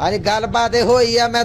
ਹਾਂਜੀ ਗੱਲਬਾਤ ਇਹ ਹੋਈ ਆ ਮੈਂ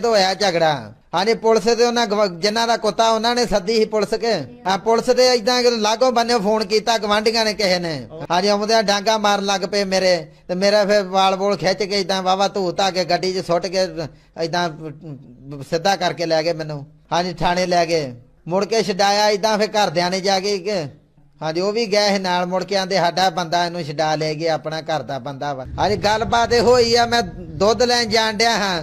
ਤੋਂ ਹੋਇਆ ਝਗੜਾ। ਹਾਂਜੀ ਪੁਲਿਸ ਦੇ ਉਹਨਾਂ ਗਵ- ਜਿਨ੍ਹਾਂ ਦਾ ਕੁੱਤਾ, ਉਹਨਾਂ ਨੇ ਸੱਦੀ ਸੀ ਪੁਲਿਸ ਕੇ। ਆ ਪੁਲਿਸ ਦੇ ਇਦਾਂ ਲਾਗੋ ਬੰਨੇ ਫੋਨ ਕੀਤਾ ਗਵਾਂਢੀਆਂ ਨੇ ਕਿਸੇ ਨੇ। ਹਾਂਜੀ ਆਉਂਦਿਆਂ ਡਾਂਗਾ ਮਾਰਨ ਲੱਗ ਪਏ ਮੇਰੇ। ਤੇ ਮੇਰਾ ਫਿਰ ਵਾਲ ਬੋਲ ਖਿੱਚ ਕੇ ਇਦਾਂ ਵਾਵਾ ਧੂਤਾ ਕੇ ਗੱਡੀ 'ਚ ਸੁੱਟ ਕੇ ਇਦਾਂ ਸਿੱਧਾ ਕਰਕੇ ਲੈ ਗਏ ਮੈਨੂੰ। ਹਾਂਜੀ ਥਾਣੇ ਲੈ ਗਏ। ਮੁੜ ਕੇ ਛਡਾਇਆ ਇਦਾਂ ਫਿਰ ਘਰਦਿਆਂ ਨੇ ਜਾ ਕੇ ਕਿ ਹਾਂਜੀ ਉਹ ਵੀ ਗਏ ਸੀ ਨਾਲ। ਮੁੜ ਕੇ ਆਂਦੇ ਸਾਡਾ ਬੰਦਾ ਇਹਨੂੰ ਛਡਾ ਲੈ ਗਿਆ, ਆਪਣਾ ਘਰ ਦਾ ਬੰਦਾ ਵਾ। ਹਾਂਜੀ ਗੱਲਬਾਤ ਇਹ ਹੋਈ ਆ, ਮੈਂ ਦੁੱਧ ਲੈਣ ਜਾਣ ਡਿਆ ਹਾਂ।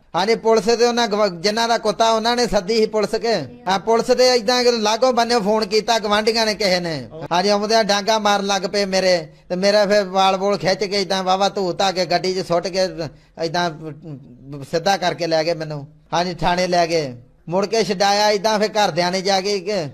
ਹਾਂਜੀ, ਪੁਲਿਸ ਦੇ ਉਹਨਾਂ ਗਵ- ਜਿਨ੍ਹਾਂ ਦਾ ਕੁੱਤਾ ਉਹਨਾਂ ਨੇ ਸੱਦੀ ਸੀ ਪੁਲਿਸ ਕੇ। ਆ ਪੁਲਿਸ ਦੇ ਇਦਾਂ ਲਾਗੋ ਬੰਨੇ ਫੋਨ ਕੀਤਾ, ਗਵਾਂਢੀਆਂ ਨੇ ਕਿਸੇ ਨੇ। ਹਾਂਜੀ, ਆਉਂਦਿਆਂ ਡਾਂਗਾ ਮਾਰਨ ਲੱਗ ਪਏ ਮੇਰੇ, ਤੇ ਮੇਰਾ ਫਿਰ ਵਾਲ ਬੋਲ ਖਿੱਚ ਕੇ ਇਦਾਂ ਵਾਵਾ ਧੂਤਾ ਕੇ ਗੱਡੀ 'ਚ ਸੁੱਟ ਕੇ ਇਦਾਂ ਸਿੱਧਾ ਕਰਕੇ ਲੈ ਗਏ ਮੈਨੂੰ। ਹਾਂਜੀ, ਥਾਣੇ ਲੈ ਗਏ। ਮੁੜ ਕੇ ਛਡਾਇਆ ਇਦਾਂ ਫਿਰ ਘਰਦਿਆਂ ਨੇ ਜਾ ਕੇ ਕਿ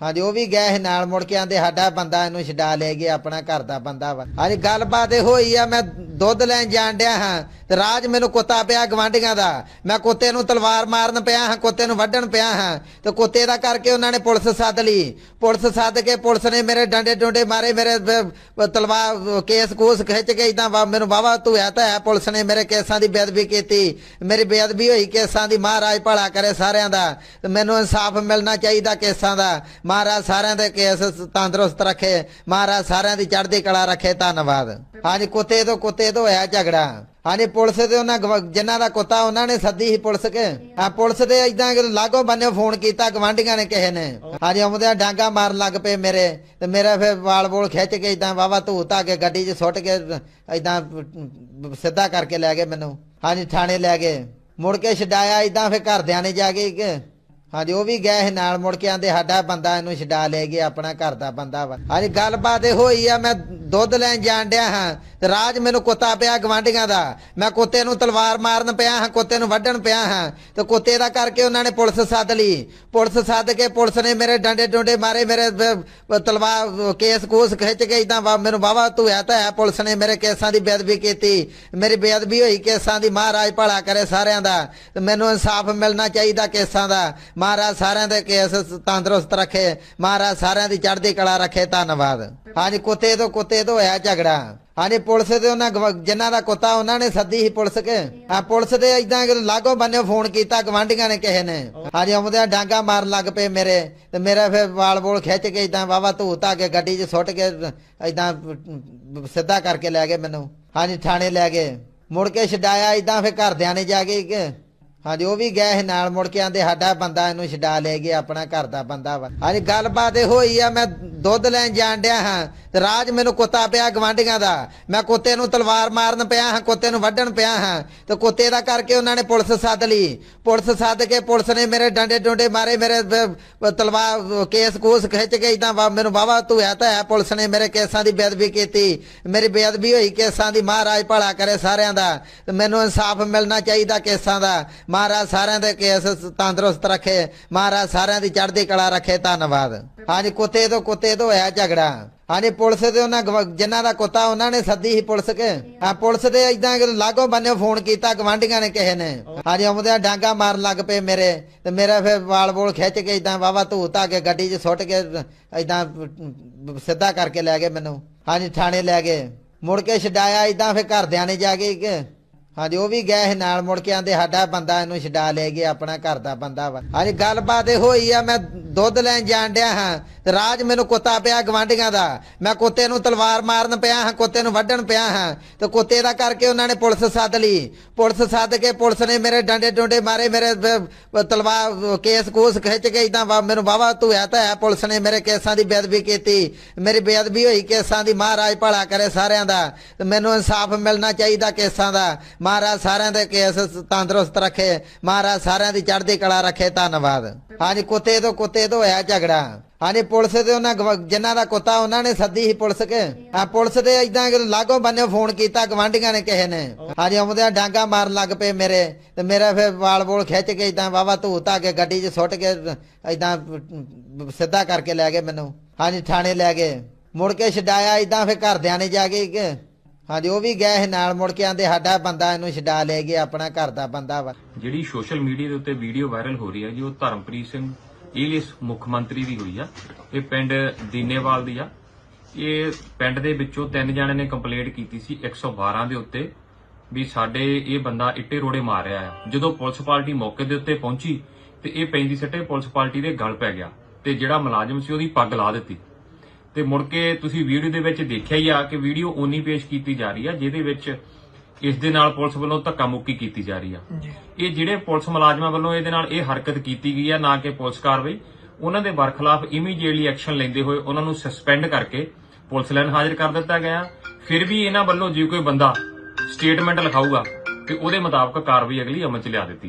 ਹਾਂਜੀ, ਉਹ ਵੀ ਗਏ ਸੀ ਨਾਲ, ਮੁੜ ਕੇ ਆਂਦੇ ਸਾਡਾ ਬੰਦਾ ਇਹਨੂੰ ਛਡਾ ਲੈ ਗਿਆ ਆਪਣਾ ਘਰ ਦਾ ਬੰਦਾ ਵਾ। ਹਾਂਜੀ, ਗੱਲਬਾਤ ਇਹ ਹੋਈ ਆ, ਮੈਂ ਦੁੱਧ ਲੈਣ ਜਾਣ ਡਿਆ ਹਾਂ, ਤੇ ਰਾਜ ਮੈਨੂੰ ਕੁੱਤਾ ਪਿਆ ਗਵਾਂਢੀਆਂ ਦਾ। ਮੈਂ ਕੁੱਤੇ ਨੂੰ ਤਲਵਾਰ ਮਾਰਨ ਪਿਆ ਹਾਂ, ਕੁੱਤੇ ਨੂੰ ਵੱਢਣ ਪਿਆ ਹਾਂ, ਤੇ ਕੁੱਤੇ ਦਾ ਕਰਕੇ ਉਹਨਾਂ ਨੇ ਪੁਲਿਸ ਸੱਦ ਲਈ। ਪੁਲਿਸ ਸੱਦ ਕੇ ਪੁਲਿਸ ਨੇ ਮੇਰੇ ਡੰਡੇ ਡੁੰਡੇ ਮਾਰੇ, ਮੇਰੇ ਤਲਵਾਰ ਕੇਸ ਕੂਸ ਖਿੱਚ ਕੇ ਇਦਾਂ ਮੈਨੂੰ ਵਾਵਾ ਧੋਇਆ ਤਾਂ ਹੈ ਪੁਲਿਸ ਨੇ ਮੇਰੇ ਕੇਸਾਂ ਦੀ ਬੇਅਦਬੀ ਕੀਤੀ। ਮੇਰੀ ਬੇਅਦਬੀ ਹੋਈ ਕੇਸਾਂ ਦੀ, ਮਹਾਰਾਜ ਭਲਾ ਕਰੇ ਸਾਰਿਆਂ ਦਾ, ਤੇ ਮੈਨੂੰ ਇਨਸਾਫ ਮਿਲਣਾ ਚਾਹੀਦਾ ਕੇਸਾਂ ਦਾ। ਮਹਾਰਾਜ ਸਾਰਿਆਂ ਦੇ ਕੇਸ ਤੰਦਰੁਸਤ ਰੱਖੇ। ਮਹਾਰਾਜ ਸਾਰਿਆਂ ਦੀ ਚੜ੍ਹਦੀ ਕਲਾ ਰੱਖੇ, ਧੰਨਵਾਦ। ਹਾਂਜੀ, ਕੁੱਤੇ ਤੋਂ ਕੁੱਤੇ ਤੋਂ ਹੋਇਆ ਝਗੜਾ। ਹਾਂਜੀ, ਪੁਲਿਸ ਦੇ ਉਹਨਾਂ ਗਵ- ਜਿਨ੍ਹਾਂ ਦਾ ਕੁੱਤਾ, ਉਹਨਾਂ ਨੇ ਸੱਦੀ ਸੀ ਪੁਲਿਸ ਕੇ। ਆ, ਪੁਲਿਸ ਦੇ ਇਦਾਂ ਲਾਗੋ ਬੰਨੇ ਫੋਨ ਕੀਤਾ ਗਵਾਂਢੀਆਂ ਨੇ ਕਿਸੇ ਨੇ। ਹਾਂਜੀ, ਆਉਂਦਿਆਂ ਡਾਂਗਾ ਮਾਰਨ ਲੱਗ ਪਏ ਮੇਰੇ। ਤੇ ਮੇਰਾ ਫਿਰ ਵਾਲ ਬੋਲ ਖਿੱਚ ਕੇ ਇਦਾਂ ਵਾਵਾ ਧੂਤਾ ਕੇ ਗੱਡੀ 'ਚ ਸੁੱਟ ਕੇ ਇਦਾਂ ਸਿੱਧਾ ਕਰਕੇ ਲੈ ਗਏ ਮੈਨੂੰ। ਹਾਂਜੀ, ਥਾਣੇ ਲੈ ਗਏ। ਮੁੜ ਕੇ ਛਡਾਇਆ ਇਦਾਂ ਫਿਰ ਘਰਦਿਆਂ ਨੇ ਜਾ ਕੇ ਹਾਂਜੀ, ਉਹ ਵੀ ਗਏ ਸੀ ਨਾਲ, ਮੁੜ ਕੇ ਆਂਦੇ ਸਾਡਾ ਬੰਦਾ ਇਹਨੂੰ ਛਡਾ ਲੈ ਗਿਆ, ਆਪਣਾ ਘਰ ਦਾ ਬੰਦਾ ਵਾ। ਹਾਂਜੀ, ਗੱਲਬਾਤ ਇਹ ਹੋਈ ਆ, ਮੈਂ ਦੁੱਧ ਲੈਣ ਜਾਣ ਡਿਆ ਹਾਂ, ਤੇ ਰਾਜ ਮੈਨੂੰ ਕੁੱਤਾ ਪਿਆ ਗਵਾਂਢੀਆਂ ਦਾ। ਮੈਂ ਕੁੱਤੇ ਨੂੰ ਤਲਵਾਰ ਮਾਰਨ ਪਿਆ ਹਾਂ, ਕੁੱਤੇ ਨੂੰ ਵੱਢਣ ਪਿਆ ਹਾਂ, ਤੇ ਕੁੱਤੇ ਦਾ ਕਰਕੇ ਉਹਨਾਂ ਨੇ ਪੁਲਿਸ ਸੱਦ ਲਈ। ਪੁਲਿਸ ਸੱਦ ਕੇ ਪੁਲਿਸ ਨੇ ਮੇਰੇ ਡੰਡੇ ਡੁੰਡੇ ਮਾਰੇ, ਮੇਰੇ ਤਲਵਾਰ ਕੇਸ ਕੂਸ ਖਿੱਚ ਕੇ ਇਦਾਂ ਮੈਨੂੰ ਵਾਵਾ ਧੋਇਆ ਤਾਂ ਹੈ ਪੁਲਿਸ ਨੇ ਮੇਰੇ ਕੇਸਾਂ ਦੀ ਬੇਅਦਬੀ ਕੀਤੀ। ਮੇਰੀ ਬੇਅਦਬੀ ਹੋਈ ਕੇਸਾਂ ਦੀ ਮਹਾਰਾਜ ਭਲਾ ਕਰੇ ਸਾਰਿਆਂ ਦਾ, ਤੇ ਮੈਨੂੰ ਇਨਸਾਫ ਮਿਲਣਾ ਚਾਹੀਦਾ ਕੇਸਾਂ ਦਾ। ਮਹਾਰਾਜ ਸਾਰਿਆਂ ਦੇ ਕੇਸ ਤੰਦਰੁਸਤ ਰੱਖੇ, ਮਹਾਰਾਜ ਸਾਰਿਆਂ ਦੀ ਚੜ੍ਹਦੀ ਕਲਾ ਰੱਖੇ, ਧੰਨਵਾਦ। ਹਾਂਜੀ, ਕੁੱਤੇ ਤੋਂ ਕੁੱਤੇ ਤੋਂ ਹੋਇਆ ਝਗੜਾ। ਹਾਂਜੀ, ਪੁਲਿਸ ਦੇ ਉਹਨਾਂ ਜਿਨ੍ਹਾਂ ਦਾ ਕੁੱਤਾ, ਉਹਨਾਂ ਨੇ ਸੱਦੀ ਸੀ ਪੁਲਿਸ ਕੇ। ਆ, ਪੁਲਿਸ ਦੇ ਇਦਾਂ ਲਾਗੋ ਬੰਨੇ ਫੋਨ ਕੀਤਾ ਗਵਾਂਢੀਆਂ ਨੇ ਕਿਸੇ ਨੇ। ਹਾਂਜੀ, ਆਉਂਦਿਆਂ ਡਾਂਗਾ ਮਾਰਨ ਲੱਗ ਪਏ ਮੇਰੇ, ਤੇ ਮੇਰਾ ਫਿਰ ਵਾਲ ਬੋਲ ਖਿੱਚ ਕੇ ਇਦਾਂ ਵਾਵਾ ਧੂਤਾ ਕੇ ਗੱਡੀ 'ਚ ਸੁੱਟ ਕੇ ਇਦਾਂ ਸਿੱਧਾ ਕਰਕੇ ਲੈ ਗਏ ਮੈਨੂੰ। ਹਾਂਜੀ, ਥਾਣੇ ਲੈ ਗਏ। ਮੁੜ ਕੇ ਛਡਾਇਆ ਇਦਾਂ ਫਿਰ ਘਰਦਿਆਂ ਨੇ ਜਾ ਕੇ ਹਾਂਜੀ, ਉਹ ਵੀ ਗਏ ਸੀ ਨਾਲ, ਮੁੜ ਕੇ ਆਂਦੇ ਸਾਡਾ ਬੰਦਾ ਇਹਨੂੰ ਛਡਾ ਲੈ ਗਿਆ, ਆਪਣਾ ਘਰ ਦਾ ਬੰਦਾ ਵਾ। ਹਾਂਜੀ, ਗੱਲਬਾਤ ਇਹ ਹੋਈ ਆ, ਮੈਂ ਦੁੱਧ ਲੈਣ ਜਾਣ ਡਿਆ ਹਾਂ, ਤੇ ਰਾਜ ਮੈਨੂੰ ਕੁੱਤਾ ਪਿਆ ਗਵਾਂਢੀਆਂ ਦਾ। ਮੈਂ ਕੁੱਤੇ ਨੂੰ ਤਲਵਾਰ ਮਾਰਨ ਪਿਆ ਹਾਂ, ਕੁੱਤੇ ਨੂੰ ਵੱਢਣ ਪਿਆ ਹਾਂ, ਤੇ ਕੁੱਤੇ ਦਾ ਕਰਕੇ ਉਹਨਾਂ ਨੇ ਪੁਲਿਸ ਸੱਦ ਲਈ। ਪੁਲਿਸ ਸੱਦ ਕੇ ਪੁਲਿਸ ਨੇ ਮੇਰੇ ਡੰਡੇ ਡੁੰਡੇ ਮਾਰੇ, ਮੇਰੇ ਤਲਵਾਰ ਕੇਸ ਕੂਸ ਖਿੱਚ ਕੇ ਇਦਾਂ ਮੈਨੂੰ ਵਾਵਾ ਧੋਇਆ ਤਾਂ ਹੈ ਪੁਲਿਸ ਨੇ ਮੇਰੇ ਕੇਸਾਂ ਦੀ ਬੇਅਦਬੀ ਕੀਤੀ। ਮੇਰੀ ਬੇਅਦਬੀ ਹੋਈ ਕੇਸਾਂ ਦੀ ਮਹਾਰਾਜ ਭਲਾ ਕਰੇ ਸਾਰਿਆਂ ਦਾ, ਤੇ ਮੈਨੂੰ ਇਨਸਾਫ ਮਿਲਣਾ ਚਾਹੀਦਾ ਕੇਸਾਂ ਦਾ। ਮਹਾਰਾਜ ਸਾਰਿਆਂ ਦੇ ਕੇਸ ਤੰਦਰੁਸਤ ਰੱਖੇ, ਮਹਾਰਾਜ ਸਾਰਿਆਂ ਦੀ ਚੜ੍ਹਦੀ ਕਲਾ ਰੱਖੇ, ਧੰਨਵਾਦ। ਹਾਂਜੀ, ਕੁੱਤੇ ਤੋਂ ਕੁੱਤੇ ਤੋਂ ਹੋਇਆ ਝਗੜਾ। ਹਾਂਜੀ, ਪੁਲਿਸ ਦੇ ਉਹਨਾਂ ਜਿਨ੍ਹਾਂ ਦਾ ਕੁੱਤਾ, ਉਹਨਾਂ ਨੇ ਸੱਦੀ ਸੀ ਪੁਲਿਸ ਕੇ। ਆ ਪੁਲਿਸ ਦੇ ਇਦਾਂ ਲਾਗੋ ਬੰਨੇ ਫੋਨ ਕੀਤਾ, ਗਵਾਂਢੀਆਂ ਨੇ ਕਿਸੇ ਨੇ। ਹਾਂਜੀ, ਆਉਂਦਿਆਂ ਡਾਂਗਾ ਮਾਰਨ ਲੱਗ ਪਏ ਮੇਰੇ। ਤੇ ਮੇਰਾ ਫਿਰ ਵਾਲ ਬੋਲ ਖਿੱਚ ਕੇ ਇਦਾਂ ਵਾਵਾ ਧੂਤਾ ਕੇ ਗੱਡੀ 'ਚ ਸੁੱਟ ਕੇ ਇਦਾਂ ਸਿੱਧਾ ਕਰਕੇ ਲੈ ਗਏ ਮੈਨੂੰ। ਹਾਂਜੀ, ਥਾਣੇ ਲੈ ਗਏ। ਮੁੜ ਕੇ ਛਡਾਇਆ ਇਦਾਂ ਫਿਰ ਘਰਦਿਆਂ ਨੇ ਜਾ ਕੇ ਹਾਂਜੀ, ਉਹ ਵੀ ਗਏ ਨਾਲ, ਮੁੜ ਕੇ ਆਂਦੇ ਸਾਡਾ ਬੰਦਾ ਇਹਨੂੰ ਛਡਾ ਲੈ ਗਿਆ, ਆਪਣਾ ਘਰ ਦਾ ਬੰਦਾ ਵਾ। ਹਾਂਜੀ, ਗੱਲਬਾਤ ਇਹ ਹੋਈ ਆ, ਮੈਂ ਦੁੱਧ ਲੈਣ ਜਾਣ ਡਿਆ ਹਾਂ, ਤੇ ਰਾਜ ਮੈਨੂੰ ਕੁੱਤਾ ਪਿਆ ਗਵਾਂਢੀਆਂ ਦਾ। ਮੈਂ ਕੁੱਤੇ ਨੂੰ ਤਲਵਾਰ ਮਾਰਨ ਪਿਆ ਹਾਂ, ਕੁੱਤੇ ਨੂੰ ਵੱਢਣ ਪਿਆ ਹਾਂ, ਤੇ ਕੁੱਤੇ ਦਾ ਕਰਕੇ ਉਹਨਾਂ ਨੇ ਪੁਲਿਸ ਸੱਦ ਲਈ। ਪੁਲਿਸ ਸੱਦ ਕੇ ਪੁਲਿਸ ਨੇ ਮੇਰੇ ਡੰਡੇ ਡੁੰਡੇ ਮਾਰੇ, ਮੇਰੇ ਤਲਵਾਰ ਕੇਸ ਕੂਸ ਖਿੱਚ ਕੇ ਇਦਾਂ ਮੈਨੂੰ ਵਾਵਾ ਧੋਇਆ ਤਾਂ ਹੈ ਪੁਲਿਸ ਨੇ ਮੇਰੇ ਕੇਸਾਂ ਦੀ ਬੇਅਦਬੀ ਕੀਤੀ। ਮੇਰੀ ਬੇਅਦਬੀ ਹੋਈ ਕੇਸਾਂ ਦੀ ਮਹਾਰਾਜ ਭਲਾ ਕਰੇ ਸਾਰਿਆਂ ਦਾ, ਤੇ ਮੈਨੂੰ ਇਨਸਾਫ ਮਿਲਣਾ ਚਾਹੀਦਾ ਕੇਸਾਂ ਦਾ। ਮਹਾਰਾਜ ਸਾਰਿਆਂ ਦੇ ਕੇਸ ਤੰਦਰੁਸਤ ਰੱਖੇ, ਮਹਾਰਾਜ ਸਾਰਿਆਂ ਦੀ ਚੜ੍ਹਦੀ ਕਲਾ ਰੱਖੇ, ਧੰਨਵਾਦ। ਹਾਂਜੀ, ਕੁੱਤੇ ਤੋਂ ਕੁੱਤੇ ਤੋਂ ਹੋਇਆ ਝਗੜਾ। ਹਾਂਜੀ, ਪੁਲਿਸ ਤੇ ਉਹਨਾਂ ਜਿਨ੍ਹਾਂ ਦਾ ਕੁੱਤਾ, ਉਹਨਾਂ ਨੇ ਸੱਦੀ ਸੀ ਪੁਲਿਸ ਕੇ। ਆ ਪੁਲਿਸ ਤੇ ਇਦਾਂ ਲਾਗੋ ਬੰਨੇ ਫੋਨ ਕੀਤਾ ਗਵਾਂਢੀਆਂ ਨੇ ਕਿਸੇ ਨੇ। ਹਾਂਜੀ, ਆਉਂਦਿਆਂ ਡਾਂਗਾ ਮਾਰਨ ਲੱਗ ਪਏ ਮੇਰੇ, ਤੇ ਮੇਰਾ ਫਿਰ ਵਾਲ ਬੋਲ ਖਿੱਚ ਕੇ ਇਦਾਂ ਵਾਵਾ ਧੂ ਧਾ ਕੇ ਗੱਡੀ 'ਚ ਸੁੱਟ ਕੇ ਇਦਾਂ ਸਿੱਧਾ ਕਰਕੇ ਲੈ ਗਏ ਮੈਨੂੰ। ਹਾਂਜੀ, ਥਾਣੇ ਲੈ ਗਏ। ਮੁੜ ਕੇ ਛਡਾਇਆ ਇਦਾਂ ਫਿਰ ਘਰਦਿਆਂ ਨੇ ਜਾ ਕੇ ਹਾਂਜੀ, ਉਹ ਵੀ ਗਏ ਸੀ ਨਾਲ, ਮੁੜ ਕੇ ਆਂਦੇ ਸਾਡਾ ਬੰਦਾ ਇਹਨੂੰ ਛਡਾ ਲੈ ਗਿਆ ਆਪਣਾ ਘਰ ਦਾ ਬੰਦਾ ਵਾ। ਜਿਹੜੀ ਸੋਸ਼ਲ ਮੀਡੀਆ ਦੇ ਉੱਤੇ ਵੀਡੀਓ ਵਾਇਰਲ ਹੋ ਰਹੀ ਹੈ ਜੀ, ਉਹ ਧਰਮਪ੍ਰੀਤ ਸਿੰਘ ਏਲੀਸ ਮੁੱਖ ਮੰਤਰੀ ਦੀ ਹੋਈ ਆ। ਇਹ ਪਿੰਡ ਦੀਨੇਵਾਲ ਦੀ ਆ। ਇਹ ਪਿੰਡ ਦੇ ਵਿੱਚੋਂ ਤਿੰਨ ਜਣੇ ਨੇ ਕੰਪਲੇਂਟ ਕੀਤੀ ਸੀ 112 ਦੇ ਉੱਤੇ, ਵੀ ਸਾਡੇ ਇਹ ਬੰਦਾ ਇੱਟੇ ਰੋੜੇ ਮਾਰ ਰਿਹਾ ਆ। ਜਦੋਂ ਪੁਲਿਸ ਪਾਰਟੀ ਮੌਕੇ ਦੇ ਉੱਤੇ ਪਹੁੰਚੀ, ਤੇ ਇਹ ਪੈਂਦੀ ਸੱਟੇ ਪੁਲਿਸ ਪਾਰਟੀ ਦੇ ਗਲ ਪੈ ਗਿਆ, ਤੇ ਜਿਹੜਾ ਮੁਲਾਜ਼ਮ ਸੀ ਉਹਦੀ ਪੱਗ ਲਾ ਦਿੱਤੀ। ਤੇ ਮੁੜ ਕੇ ਤੁਸੀਂ ਵੀਡੀਓ ਦੇ ਵਿੱਚ ਦੇਖਿਆ ਹੀ ਆ ਕਿ ਵੀਡੀਓ ਓਨੀ ਪੇਸ਼ ਕੀਤੀ ਜਾ ਰਹੀ ਆ ਜਿਹਦੇ ਵਿੱਚ ਇਸ ਦੇ ਨਾਲ ਪੁਲਿਸ ਵੱਲੋਂ ਧੱਕਾ ਮੁੱਕੀ ਕੀਤੀ ਜਾ ਰਹੀ ਆ। ਇਹ ਜਿਹੜੇ ਪੁਲਿਸ ਮੁਲਾਜ਼ਮਾਂ ਵੱਲੋਂ ਇਹਦੇ ਨਾਲ ਇਹ ਹਰਕਤ ਕੀਤੀ ਗਈ ਆ ਨਾ ਕਿ ਪੁਲਿਸ ਕਾਰਵਾਈ ਉਹਨਾਂ ਦੇ ਬਰਖਲਾਫ ਇਮੀਡੀਏਟਲੀ ਐਕਸ਼ਨ ਲੈਂਦੇ ਹੋਏ ਉਹਨਾਂ ਨੂੰ ਸਸਪੈਂਡ ਕਰਕੇ ਪੁਲਿਸ ਲਾਈਨ ਹਾਜ਼ਰ ਕਰ ਦਿੱਤਾ ਗਿਆ। ਫਿਰ ਵੀ ਇਹਨਾਂ ਵੱਲੋਂ ਜੇ ਕੋਈ ਬੰਦਾ ਸਟੇਟਮੈਂਟ ਲਿਖਾਊਗਾ ਤੇ ਉਹਦੇ ਮੁਤਾਬਕ ਕਾਰਵਾਈ ਅਗਲੀ ਅਮਲ ਚ ਲਿਆ ਦਿੱਤੀ